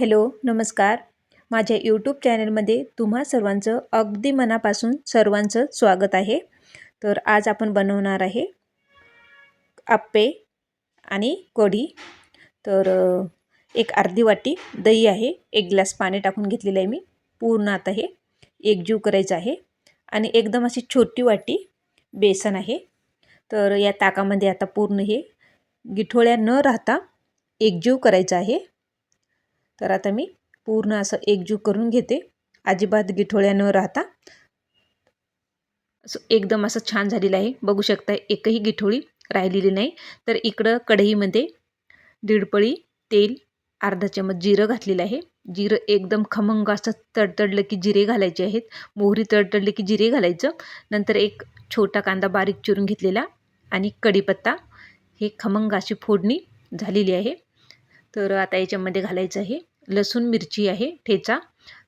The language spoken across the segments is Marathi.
हॅलो नमस्कार. माझ्या यूट्यूब चॅनलमध्ये तुम्हा सर्वांचं अगदी मनापासून सर्वांचं स्वागत आहे. तर आज आपण बनवणार आहे आप्पे आणि कढी. तर एक अर्धी वाटी दही आहे एक ग्लास पाणी टाकून घेतलेलं आहे मी. पूर्ण आता हे एकजीव करायचं आहे. आणि एकदम अशी छोटी वाटी बेसन आहे. तर या ताकामध्ये आता पूर्ण हे गिठोळ्या न राहता एकजीव करायचं आहे. तर आता मी पूर्ण असं एकजीव करून घेते. अजिबात गिठोळ्या न राहता. असं एकदम असं छान झालेलं आहे. बघू शकता एकही गिठोळी राहिलेली नाही. तर इकडं कढईमध्ये दीडपळी तेल अर्धा चमच जिरं घातलेलं आहे. जिरं एकदम खमंग असं तडतडलं की जिरे घालायचे आहेत. मोहरी तडतडली की जिरे घालायचं. नंतर एक छोटा कांदा बारीक चिरून घेतलेला आणि कढीपत्ता. हे खमंग अशी फोडणी झालेली आहे. तर आता याच्यामध्ये घालायचं आहे. लसूण मिरची आहे ठेचा.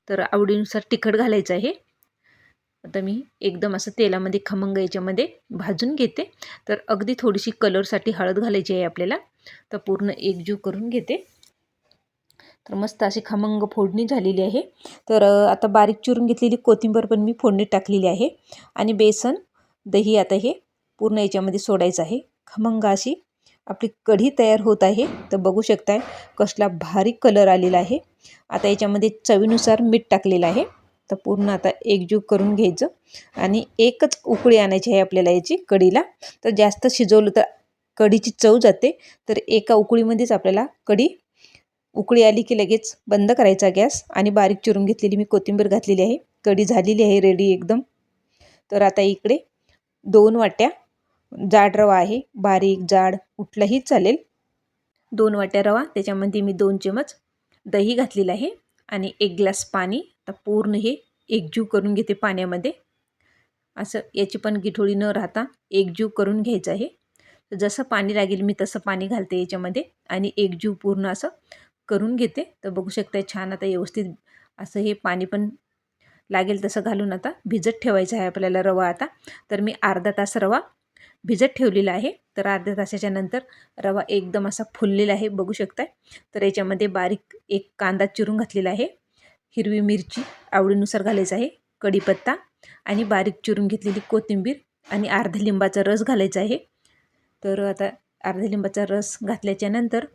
तर आवडीनुसार तिखट घालायचं आहे. आता मी एकदम असं तेलामध्ये खमंग याच्यामध्ये भाजून घेते. तर अगदी थोडीशी कलरसाठी हळद घालायची आहे आपल्याला. तर पूर्ण एकजीव करून घेते. तर मस्त अशी खमंग फोडणी झालेली आहे. तर आता बारीक चिरून घेतलेली कोथिंबीर पण मी फोडणी टाकलेली आहे. आणि बेसन दही आता हे पूर्ण याच्यामध्ये सोडायचं आहे. खमंग अशी आपली कढी तयार होत आहे. तर बघू शकताय कसला भारी कलर आलेला आहे. आता याच्यामध्ये चवीनुसार मीठ टाकलेलं आहे. तर पूर्ण आता एकजीव करून घ्यायचं. आणि एकच उकळी आणायची आहे आपल्याला याची कढीला. तर जास्त शिजवलं तर कढीची चव जाते. तर एका उकळीमध्येच आपल्याला कढी उकळी आली की लगेच बंद करायचा गॅस. आणि बारीक चिरून घेतलेली मी कोथिंबीर घातलेली आहे. कढी झालेली आहे रेडी एकदम. तर आता इकडे दोन वाट्या जाड रवा आहे बारीक जाड कुठलाही चालेल. दोन वाट्या रवा त्याच्यामध्ये मी दोन चमच दही घातलेलं आहे आणि एक ग्लास पाणी. आता पूर्ण हे एकजीव करून घेते पाण्यामध्ये. असं याची पण गिठोळी न राहता एकजीव करून घ्यायचं आहे. जसं पाणी लागेल मी तसं पाणी घालते याच्यामध्ये आणि एकजीव पूर्ण असं करून घेते. तर बघू शकता छान आता व्यवस्थित असं हे पाणी पण लागेल तसं घालून आता भिजत ठेवायचं आहे आपल्याला रवा आता. तर मी अर्धा तास रवा भिजत ठेवलेला आहे. तर अर्ध्या तासाच्या नंतर रवा एकदम असा फुललेला आहे बघू शकताय. तर याच्यामध्ये बारीक एक कांदा चिरून घातलेला आहे. हिरवी मिरची आवडीनुसार घालायचं आहे. कढीपत्ता आणि बारीक चिरून घेतलेली कोथिंबीर आणि अर्ध्या लिंबाचा रस घालायचा आहे. तर आता अर्ध्या लिंबाचा रस घातल्याच्या नंतर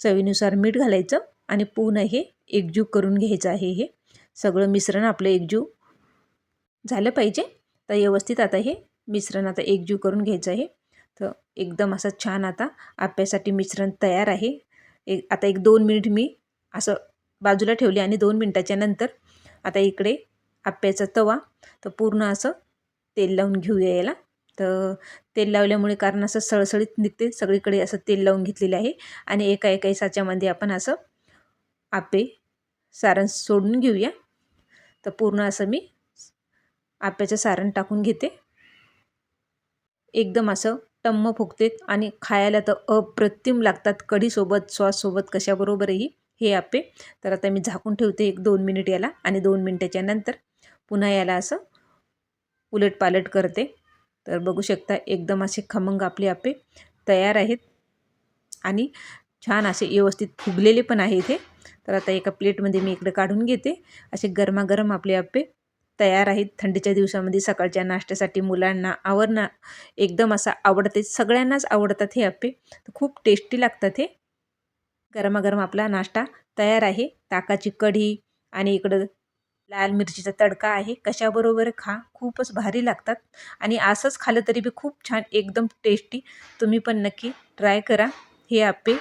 चवीनुसार मीठ घालायचं आणि पूर्ण हे एकजीव करून घ्यायचं आहे हे. सगळं मिश्रण आपलं एकजीव झालं पाहिजे. तर व्यवस्थित आता हे मिश्रण आता एकजीव करून घ्यायचं आहे. तर एकदम असं छान आता आप्यासाठी मिश्रण तयार आहे. एक आता एक दोन मिनिट मी असं बाजूला ठेवले आणि दोन मिनटाच्या नंतर आता इकडे आप्याचा तवा तर पूर्ण असं तेल लावून घेऊया याला. तर तेल लावल्यामुळे कारण असं सळसळीत निघते सगळीकडे असं तेल लावून घेतलेलं आहे. आणि एका एका साच्यामध्ये आपण असं आपे सारण सोडून घेऊया. तर पूर्ण असं मी आप्याचं सारण टाकून घेते. एकदम असं टम्म फुगते आणि खायला तर अप्रतिम लागतात. कढीसोबत सॉससोबत कशाबरोबरही हे आपे. तर आता मी झाकून ठेवते एक दोन मिनिट याला आणि दोन मिनिटाच्या नंतर पुन्हा याला असं उलटपालट करते. तर बघू शकता एकदम असे खमंग आपले आपे तयार आहेत आणि छान असे व्यवस्थित फुगलेले पण आहे इथे तर आता एका प्लेटमध्ये मी इकडे काढून घेते. असे गरमागरम आपले आपे तयार आहेत. थंडीच्या दिवसामध्ये सकाळच्या नाश्त्यासाठी मुलांना आवडणं एकदम असा आवडते. सगळ्यांनाच आवडतात हे अप्पे. खूप टेस्टी लागतात हे. गरमागरम आपला नाश्ता तयार आहे. ताकाची कढी आणि इकडं लाल मिरचीचा तडका आहे. कशाबरोबर खा. खूपच भारी लागतात. आणि असंच खाल्लं तरी बी खूप छान एकदम टेस्टी तुम्ही पण नक्की ट्राय करा हे आपे